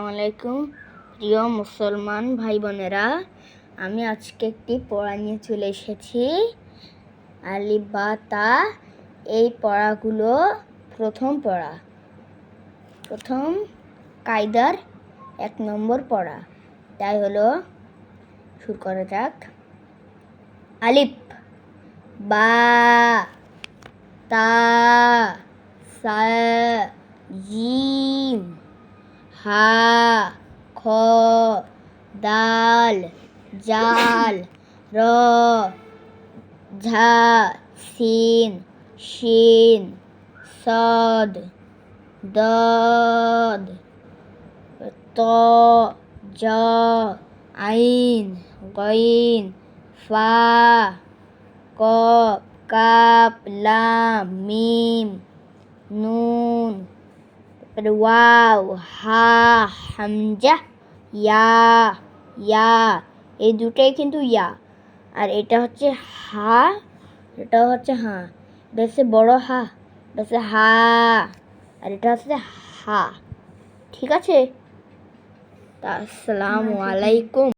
আলাইকুম। প্রিয় মুসলমান ভাই বোনেরা আমি আজকে একটি পড়া নিয়ে চলে এসেছি। আলিফ বা তা, এই পড়াগুলো প্রথম পড়া। প্রথম কায়দার এক নম্বর পড়া। তাই হলো, শুরু করা যাক। আলিফ, বা, তা, সা, জিম। হা, খ, দাল, জাল, র, ঝা, সিন, শিন, সদ, দদ, ত, জ, আইন, গইন, ফা কফ কাপ, লাম, মিম নুন তারপরে ওয়াও হা হামজা ইয়া ইয়া এই দুটাই কিন্তু ইয়া আর এটা হচ্ছে হা এটা হচ্ছে হা এটা হচ্ছে বড় হা এটা হচ্ছে হা আর এটা হচ্ছে হা ঠিক আছে? আসসালামু আলাইকুম।